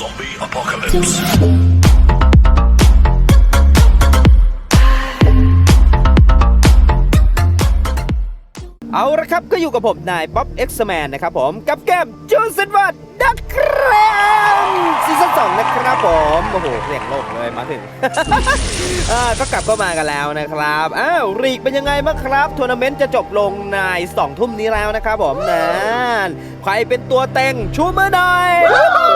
Zombie apocalypse. เอาละครับก็อยู่กับผมนายบ๊อบเอ็กซ์แมนนะครับผม กับเกมจูสินวัต ดักแครมซีซั่นสองนะครับผมโอ้โหเสียงโลกเลยมาถึง อ่าก็กลับเข้ามากันแล้วนะครับอ้าวรีกเป็นยังไงบ้างครับทัวร์นาเมนต์จะจบลงในสองทุ่มนี้แล้วนะครับผมนั่นใครเป็นตัวเต็งชูมือหน่อยวู้ฮู้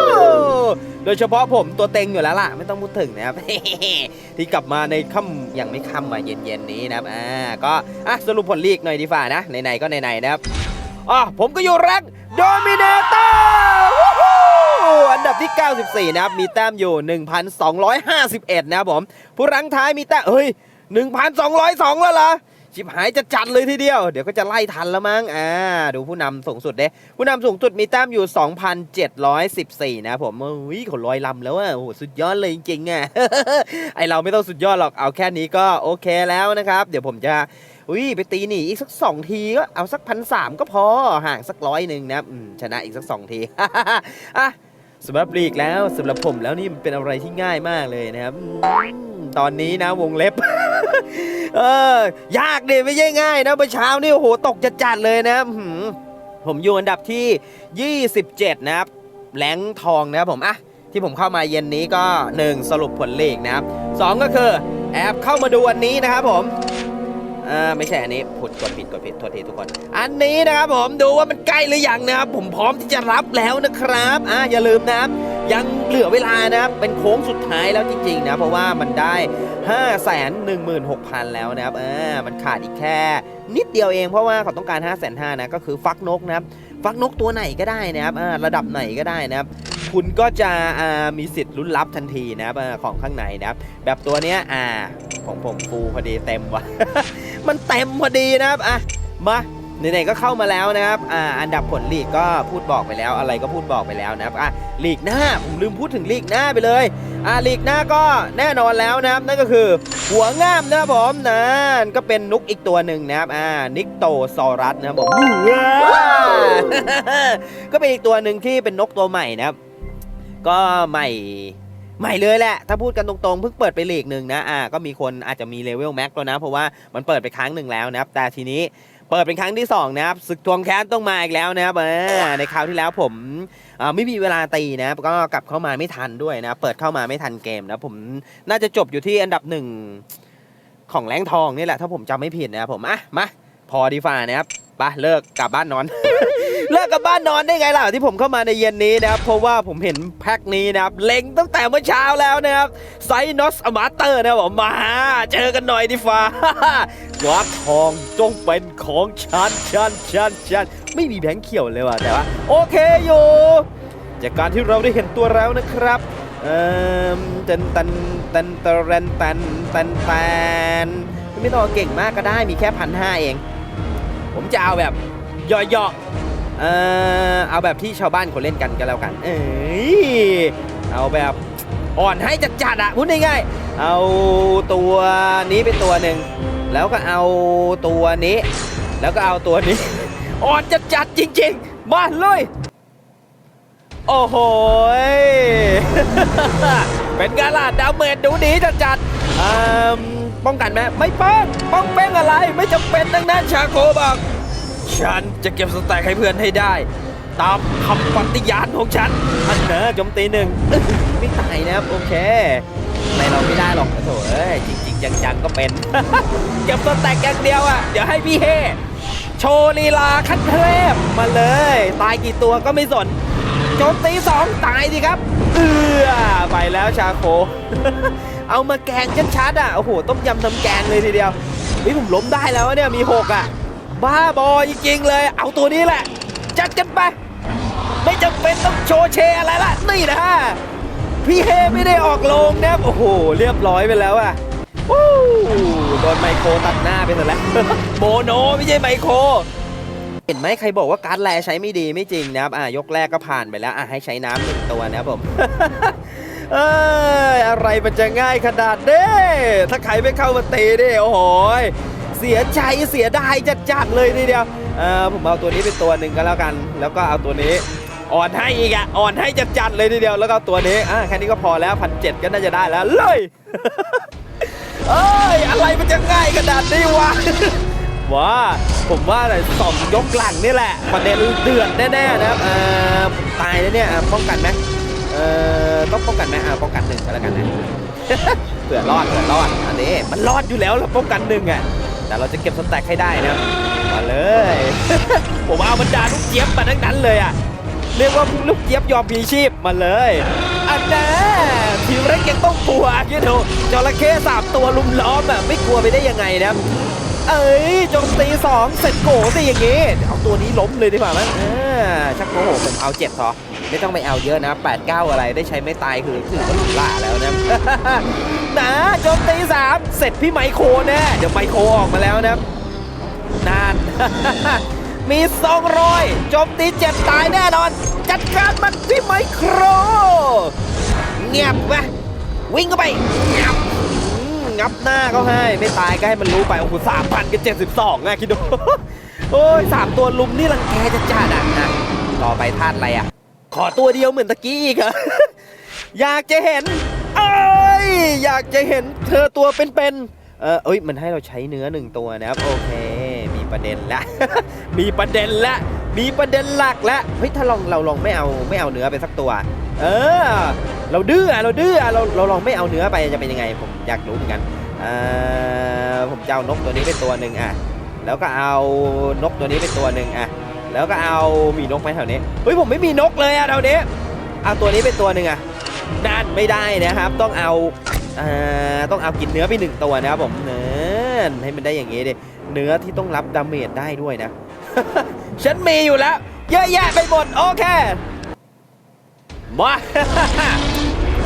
โดยเฉพาะผมตัวเต็งอยู่แล้วล่ะ ไม่ต้องพูดถึงนะครับ ที่กลับมาในค่ำยังไม่ค่ำมาเย็นๆนี้นะครับอ่าก็อะสรุปผลลีกหน่อยดีฝ่านะไหนๆก็ไหนๆนะครับ อ๋อผมก็อยู่แรงโดมิเนเตอร์อันดับที่ 94 นะครับ มีแต้มอยู่ 1,251 นะครับผม ผู้รังท้ายมีแต้มเฮ้ย 1,202 แล้วเหรอชิบหายจะจัดเลยทีเดียว เดี๋ยวก็จะไล่ทันแล้วมั้ง อ่า ดูผู้นำสูงสุดเด้ผู้นำสูงสุดมีแต้มอยู่ 2,714 นะผมอุ้ยขาลอยลำแล้วอะโอ้โหสุดยอดเลยจริงๆอะไอเราไม่ต้องสุดยอดหรอก เอาแค่นี้ก็โอเคแล้วนะครับ เดี๋ยวผมจะ อุ้ยไปตีหนีอีกสักสองทีก็เอาสักพันสามก็พอห่างสักร้อยหนึ่งนะชนะอีกสักสองทีอะสำหรับลีกแล้วสำหรับผมแล้วนี่มันเป็นอะไรที่ง่ายมากเลยนะครับตอนนี้นะวงเล็บ เออ ยากเดิไม่ใช่ง่ายนะเมื่อเช้านี่โอ้โหตกจัดๆเลยนะผมอยู่อันดับที่ 27 นะครับแหลงทองนะครับผมอะที่ผมเข้ามาเย็นนี้ก็ 1 สรุปผลเลขนะครับ 2 ก็คือ แอบเข้ามาดูอันนี้นะครับผม อ่าไม่ใช่อันนี้ผุดกดผิดกดผิดโทษทีทุกคน อันนี้นะครับผมดูว่ามันใกล้หรือยังนะครับ ผมพร้อมที่จะรับแล้วนะครับอ่าอย่าลืมนะครับยังเหลือเวลานะครับเป็นโค้งสุดท้ายแล้วจริงๆนะเพราะว่ามันได้ 5 1 6 0 0 0 แล้วนะครับเออมันขาดอีกแค่ นิดเดียวเองเพราะว่าเขาต้องการ 5 5 0 0 0นะก็คือฟักนกนะครับฟักนกตัวไหนก็ได้นะครับอ่าระดับไหนก็ได้นะครับ คุณก็จะอ่ามีสิทธิ์ลุ้นรับทันทีนะครับของข้างในนะครับ แบบตัวเนี้ยอ่าของผมฟูพอดีเต็มว่ะ มันเต็มพอดีนะครับอะมาไหนๆก็เข้ามาแล้วนะครับ อ่า อันดับผลลีกก็พูดบอกไปแล้ว อะไรก็พูดบอกไปแล้วนะครับ อะลีกหน้า ผมลืมพูดถึงลีกหน้าไปเลย อ่าลีกหน้าก็แน่นอนแล้วนะครับ นั่นก็คือหัวง่ามนะครับผมนั่นก็เป็นนุกอีกตัวหนึ่งนะครับ อ่า นิกโตซอรัสนะครับผมว้าวก็เป็นอีกตัวหนึ่งที่เป็นนกตัวใหม่นะครับ ก็ใหม่ ใหม่เลยแหละ ถ้าพูดกันตรงๆ เพิ่งเปิดไปเลีกหนึ่งนะ อ่า ก็มีคนอาจจะมีเลเวลแม็กแล้วนะ เพราะว่ามันเปิดไปครั้งหนึ่งแล้วนะครับ แต่ทีนี้เปิดเป็นครั้งที่ 2 นะครับศึกทวงแค้นต้องมาอีกแล้วนะครับในคราวที่แล้วผมอ่าไม่มีเวลาตีนะครับก็กลับเข้ามาไม่ทันด้วยนะ เปิดเข้ามาไม่ทันเกมนะผมน่าจะจบอยู่ที่อันดับหนึ่งของแรงทองนี่แหละ ถ้าผมจำไม่ผิดนะครับผมอะมาพอดีฝ่านะครับไปเลิกกลับบ้านนอน เลิกกับบ้านนอนได้ไงล่ะที่ผมเข้ามาในเย็นนี้นะครับ เพราะว่าผมเห็นแพ็คนี้นะครับ เล็งตั้งแต่เมื่อเช้าแล้วนะครับไซนอสอมาเตอร์นะบผมมาเจอกันหน่อยดีฟ้ากราฟทองจงเป็นของฉันฉันฉันฉันไม่มีแบงค์เขียวเลยว่ะแต่ว่าโอเคอยู่จากการที่เราได้เห็นตัวแล้วนะครับเออเตันตันตันตันตันตันตันไม่ต้องเอาเก่งมากก็ได้มีแค่พันห้าเอง ผมจะเอาแบบย่อๆ เออเอาแบบที่ชาวบ้านเขาเล่นกันก็แล้วกัน เอ้ยเอาแบบอ่อนให้จัดๆอะพูดง่ายๆเอาตัวนี้เป็นตัวหนึ่งแล้วก็เอาตัวนี้ แล้วก็เอาตัวนี้ อ่อนจัดๆจริงๆมาเลยโอ้โห เป็นกาลาดดาวเมจดูดีจัดๆอืมป้องกันไหมไม่ป้องป้องเป็นอะไร ไม่จำเป็นดังนั้นชาโคบอก ฉันจะเก็บสแต็กให้เพื่อนให้ได้ ตามคำปฏิญาณของฉัน อันเนอะโจมตีหนึ่งไม่ตายนะครับ โอเคอะไรเราไม่ได้หรอกโถเอ้ยจริง ๆ จังๆก็เป็น เก็บสแต็กอย่างเดียวอะ เดี๋ยวให้พี่เฮโชว์ลีลาขั้นเทพมาเลย ตายกี่ตัวก็ไม่สนโจมตีสองตายดิครับเอือไปแล้วชาโค เอามาแกงชัดๆอะ โอ้โห ต้มยำทำแกงเลยทีเดียวเฮ้ยผมล้มได้แล้วเนี่ย มีหกอะ บ้าบอจริงๆเลย เอาตัวนี้แหละ จัดกันไป ไม่จำเป็นต้องโชว์เชร์อะไรละนี่นะพี่เฮไม่ได้ออกโรงนะโอ้โห เรียบร้อยไปแล้วอะวู้โดนไมโครตัดหน้าไปซะแล้วโมโนไม่ใช่ไมโคร เห็นไหมใครบอกว่าการ์ดแลใช้ไม่ดีไม่จริงนะครับอะยกแรกก็ผ่านไปแล้วอะให้ใช้น้ำหนึ่งตัวนะครับผมเอ้ยอะไรมันจะง่ายขนาดเด้ถ้าใครไม่เข้ามาตีดิโอ้โหย เสียใจเสียดายจัดๆเลยทีเดียวเออผมเอาตัวนี้เป็นตัวหนึ่งก็แล้วกัน แล้วก็เอาตัวนี้อ่อนให้อีกอะอ่อนให้จัดๆเลยทีเดียวแล้วก็ตัวนี้อะแค่นี้ก็พอแล้วพันเจ็ดก็น่าจะได้แล้วเลยเอ้ยอะไรมันจะง่ายขนาดนี้วะว้าผมว่าอะไรสองยกหลังนี่แหละประเด็นเดือดแน่ๆนะครับเออตายแล้วเนี่ยป้องกันไหมเออต้องป้องกันไหมอะป้องกันหนึ่งก็แล้วกันนะเผื่อรอดเผื่อรอดอันนี้มันรอดอยู่แล้วเราป้องกันหนึ่งอะ แต่เราจะเก็บสแต็กให้ได้นะมาเลย ผมเอาบรรดาลูกเจี๊ยบมาทั้งนั้นเลยอะเรียกว่าลูกเจี๊ยบยอมพีชีพมาเลยอันแน่ทีมเล็กยังต้องกลัวคิดดูจระเข้สามตัวลุมล้อมอะไม่กลัวไปได้ยังไงนะเอ้ยจมตีสองเสร็จโกสิอย่างงี้เอาตัวนี้ล้มเลยดีกว่ามั้งเออชักโกหกผมเอาเจ็ดพอ ไม่ต้องไปเอาเยอะนะ 8 9 อะไรได้ใช้ไม่ตายคือถือว่าหลุดล่าแล้วนะนะโจมตีสามเสร็จพี่ไมโครแน่เดี๋ยวไมโครออกมาแล้วนะนาน มีสองรอยโจมตีเจ็ดตายแน่นอน จัดการมันพี่ไมโคร เงียบไปวิ่งเข้าไปงับงับหน้าเขาให้ ไม่ตายก็ให้มันรู้ไปโอ้โหสามพันกับเจ็ดสิบสองอะคิดดูโอ้ยสามตัวลุมนี่รังแกจะจัดอะนะต่อไปธาตุอะไรอะ ขอตัวเดียวเหมือนตะกี้อีกเหรอยากจะเห็นเอ้ยอยากจะเห็นเธอตัวเป็นๆเออเอ้ยมันให้เราใช้เนื้อหนึ่งตัวนะครับโอเค มีประเด็นละ มีประเด็นละ มีประเด็นหลักละเฮ้ยถ้าลองเราลองไม่เอาไม่เอาเนื้อไปสักตัว เออ เราดื้ออะเราดื้ออะเราเราลองไม่เอาเนื้อไปจะเป็นยังไง ผมอยากรู้เหมือนกันเอ่อผมจะเอานกตัวนี้ไปตัวหนึ่งอะแล้วก็เอานกตัวนี้ไปตัวหนึ่งอะ แล้วก็เอามีนกไหมแถวนี้เฮ้ยผมไม่มีนกเลยอะแถวนี้เอาตัวนี้ไปตัวหนึ่งอะนั่นไม่ได้นะครับ ต้องเอาอ่าต้องเอากินเนื้อไปหนึ่งตัวนะครับผมเนื้อให้มันได้อย่างงี้ดิเนื้อที่ต้องรับดาเมจได้ด้วยนะฉันมีอยู่แล้ว เยอะแยะไปหมดโอเคมา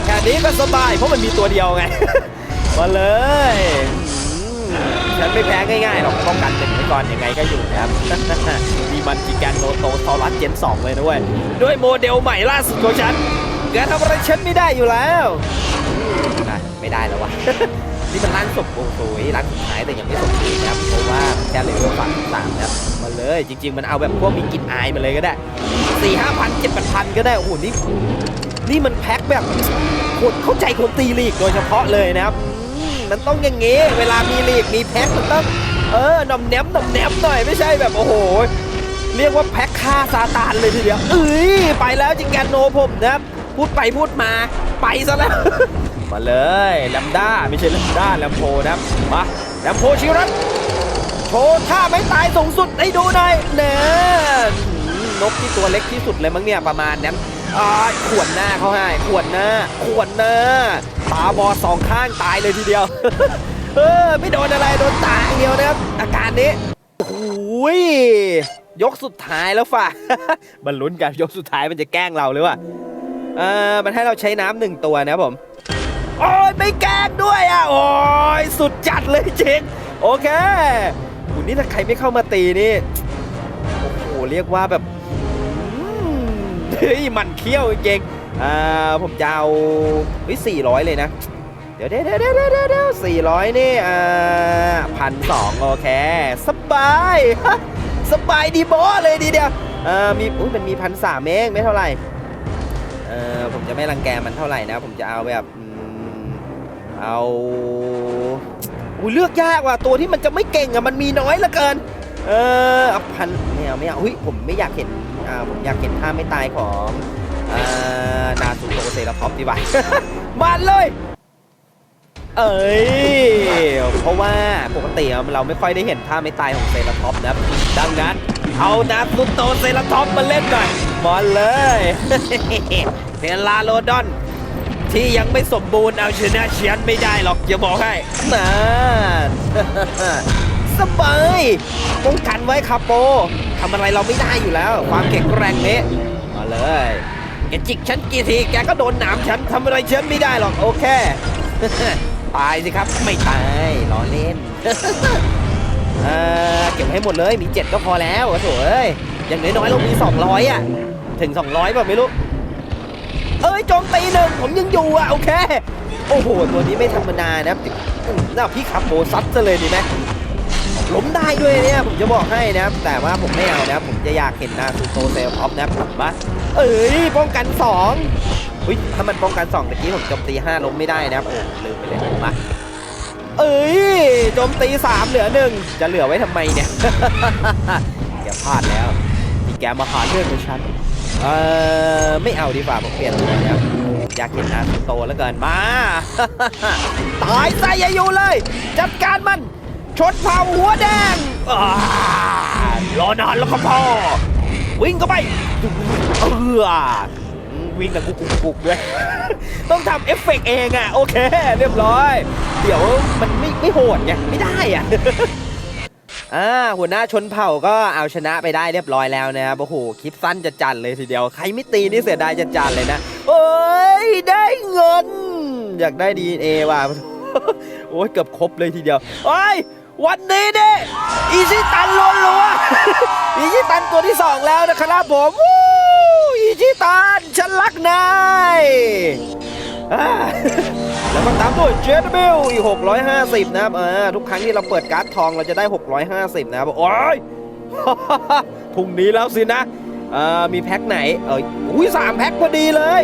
แค่นี้ก็สบายเพราะมันมีตัวเดียวไงมาเลย ฉันไม่แพ้ง่ายๆหรอกป้องกันหนึ่งไว้ก่อนยังไงก็อยู่นะครับ มีมันจิแกนโนโตซอรัสเจน2เลยนะเว้ยด้วยโมเดลใหม่ล่าสุดของฉันแกทำอะไรฉันไม่ได้อยู่แล้วไม่ได้แล้ววะนี่มันร้านศพโอ้โหร้านสุดท้ายแต่ยังไม่สมบูรณ์นะครับเพราะว่าแค่เลเวลฝั่งสามนะครับมาเลยจริง ๆ มันเอาแบบพวกมีกลิ่นอายมาเลยก็ได้สี่ห้าพันเจ็ดพันก็ได้โอ้โหนี่นี่มันแพ็คแบบคนเข้าใจคนตีลีกโดยเฉพาะเลยนะครับ มันต้องอย่างงี้ เวลามีลีกมีแพ็คมันต้อง เออหน่อมแนมหน่อมแนมหน่อยไม่ใช่แบบโอ้โหเรียกว่าแพ็คฆ่าซาตานเลยทีเดียวเอ้ยไปแล้วจิงแกนโนผมนะครับพูดไปพูดมาไปซะแล้ว มาเลยแลมด้าไม่ใช่แลมด้าแลมโพนะครับมาแลมโพชิรัตโชว์ท่าไม่ตายสูงสุดให้ดูหน่อยเน่นกที่ตัวเล็กที่สุดเลยมั้งเนี่ยประมาณนั้นอ่าขวนหน้าเขาให้ขวนหน้าขวนหน้า ตาบอดสองข้างตายเลยทีเดียว เออ ไม่โดนอะไร โดนตาอย่างเดียวนะครับ อาการนี้โอ้ยยกสุดท้ายแล้วฝ่ะบรรลุนกันยกสุดท้ายมันจะแกล้งเราหรือวะเออมันให้เราใช้น้ำหนึ่งตัวนะครับผม โอ้ยไม่แกล้งด้วยอะ โอ้ยสุดจัดเลยจริงโอเคคุณนี่ถ้าใครไม่เข้ามาตีนี่โอ้โหเรียกว่าแบบเฮ้ยมันเขี้ยวจริง อ่าผมจะเอาเฮ้ยสี่ร้อยเลยนะ เดี๋ยวเดี๋ยวเดี๋ยวเดี๋ยวเดี๋ยวสี่ร้อยนี่อ่าพันสองโอเค สบายสบายดีบอเลยดีเดียวอ่ามีอุ้ยมันมีพันสามเองไม่เท่าไหร่เออผมจะไม่รังแกมันเท่าไหร่นะ ผมจะเอาแบบเอาอุ้ยเลือกยากว่ะตัวที่มันจะไม่เก่งอะมันมีน้อยเหลือเกิน เออพันไม่เอาไม่เอาอุ้ยผมไม่อยากเห็นอ่าผมอยากเห็นท่าไม่ตายของ อ่านาซูโตเซราท็อปดีกว่า มาเลย เอ้ย เพราะว่าปกติเราไม่ค่อยได้เห็นท่าไม่ตายของเซราท็อปนะครับดังนั้น เอานาซูโตเซราท็อปมาเล่นหน่อยมาเลยเทลาโลดอน ที่ยังไม่สมบูรณ์เอาชนะเชียนไม่ได้หรอกจะบอกให้นั่นสบายป้องกันไว้คาโปทำอะไรเราไม่ได้อยู่แล้ว ความแข็งแรงนี้มาเลย แกจิกฉันกี่ทีแกก็โดนหนามฉันทำอะไรฉันไม่ได้หรอกโอเค ตายสิครับไม่ตายล้อเล่นเออเก็บให้หมดเลยมี7ก็พอแล้วโอ้โถเอ้ยอย่างน้อยๆเรามี200อะ ถึง200แบบไม่รู้ เอ้ยโจมตีหนึ่งผมยังอยู่อะโอเค โอ้โห ตัวนี้ไม่ธรรมดานะครับอืมน่าพี่ขับโบซัดซะเลยดีไหม ล้มได้ด้วยเนี่ยผมจะบอกให้นะครับ แต่ว่าผมไม่เอานะผมจะอยากเห็นนาซูโตเซลออฟนะครับผมว่าเอ้ยป้องกัน2อุ้ยถ้ามันป้องกัน2ตะกี้ผมโจมตี5ล้มไม่ได้นะครับโอ้ลืมไปเลยมาเอ้ยโจมตี 3 เหลือหนึ่งจะเหลือไว้ทำไมเนี่ยแกพลาดแล้วที่แกมาหาเรื่องกับฉันเออไม่เอาดีกว่าผมเปลี่ยนตัวนะครับอยากเห็นนาซูโตแล้วเกินมาตายซะอย่าอยู่เลย จัดการมัน ชนเผาหัวแดงอ่ารอนานแล้วครับพ่อ วิ่งเข้าไปเออวิ่งกับกุกกุกด้วย ต้องทำเอฟเฟกต์เองอะ โอเค เรียบร้อย เดี๋ยวมันไม่ไม่โหดไงไม่ได้อะอ่าหัวหน้าชนเผ่าก็เอาชนะไปได้เรียบร้อยแล้วนะครับโอ้โหคลิปสั้นจะจัดเลยทีเดียวใครไม่ตีนี่เสียดายจะจัดเลยนะเอ้ยได้เงิน อยากได้ดีเอว่ะโอ้ยเกือบครบเลยทีเดียวเอ้ย วันนี้เนี่ยอีชิตันล้วนลัวอีชิตันตัวที่สองแล้วนะครับผมวู้อีชิตันฉันรักนายแล้วก็ตามด้วยเจนเบลอีก 650 นะครับอ่าทุกครั้งที่เราเปิดการ์ดทองเราจะได้ 650 นะครับโอ้ยพรุ่งนี้แล้วสินะมีแพ็คไหน เอ้ยอุ้ยสามแพ็คพอดีเลย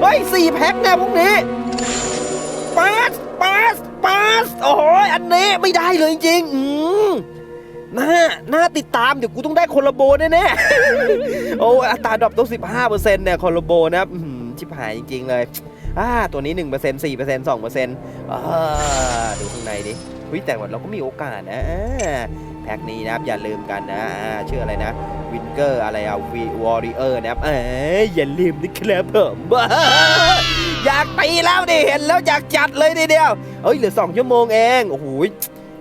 เฮ้ยสี่แพ็คเนี่ยพรุ่งนี้ปาสปาส ปาสโอ้โหอันนี้ไม่ได้เลยจริงๆอืมน่าน่าติดตามเดี๋ยวกูต้องได้โคลาโบแน่ๆ โอ้อัตราดรอปต้อง15%เปอร์เซ็นต์เนี่ยโคลาโบนะครับชิบหายจริง ๆ เลยอ่าตัวนี้1% 4% 2%อ่าดูข้างในดิเฮ้ยแต่ว่าเราก็มีโอกาสนะแพ็คนี้นะครับอย่าลืมกันนะชื่ออะไรนะวินเกอร์อะไรอะวีวอริเออร์นะครับเอ้ยอย่าลืมนะครับผม อยากตีแล้วดิเห็นแล้วอยากจัดเลยทีเดียวเอ้ยเหลือ2ชั่วโมงเองโอ้โห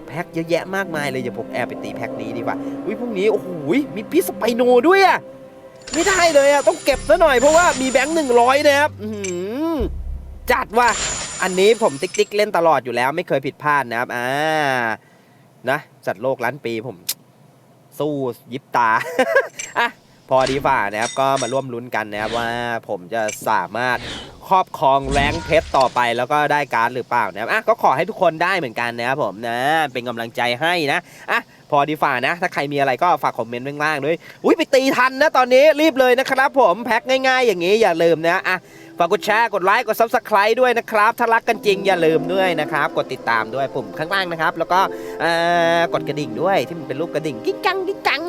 แพ็คเยอะแยะมากมายเลยอย่าผมแอบไปตีแพ็คนี้ดีกว่าอุ้ยพรุ่งนี้โอ้โหมีพิสไปโนด้วยอะไม่ได้เลยอะต้องเก็บซะหน่อยเพราะว่ามีแบงค์หนึ่งร้อยนะครับจัดว่าอันนี้ผมติ๊กติ๊กเล่นตลอดอยู่แล้ว ไม่เคยผิดพลาดนะครับอ่านะจัดโลกล้านปีผมสู้ยิบตาอะ พอดีฝ่านะครับก็มาร่วมลุ้นกันนะครับว่าผมจะสามารถครอบครองแรงเพชรต่อไปแล้วก็ได้การ์ดหรือเปล่านะครับอะก็ขอให้ทุกคนได้เหมือนกันนะครับผมนะเป็นกำลังใจให้นะอะพอดีฝ่านะ ถ้าใครมีอะไรก็ฝากคอมเมนต์ไว้างล่างด้วยอุ้ยไปตีทันนะตอนนี้รีบเลยนะครับผมแพ็คง่าย ๆ อย่างนี้อย่าลืมนะอะ ฝากกดแชร์กดไลค์กดซับสไคร b e ด้วยนะครับ ถ้ารักกันจริงอย่าลืมด้วยนะครับ กดติดตามด้วยปุ่มข้างล่างนะครับ แล้วก็กดกระดิ่งด้วยที่มันเป็นรูปกระดิ่งกิ๊กกังกิ๊กกัง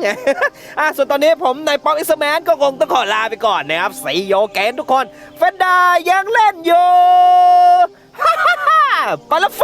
อะส่วนตอนนี้ผมนายป๊อปอิสแมนก็คงต้องขอลาไปก่อนนะครับสีโยแกนทุกคนเฟนดายังเล่นอยู่ฮ่าฮ่าฮ่าไปละไฟ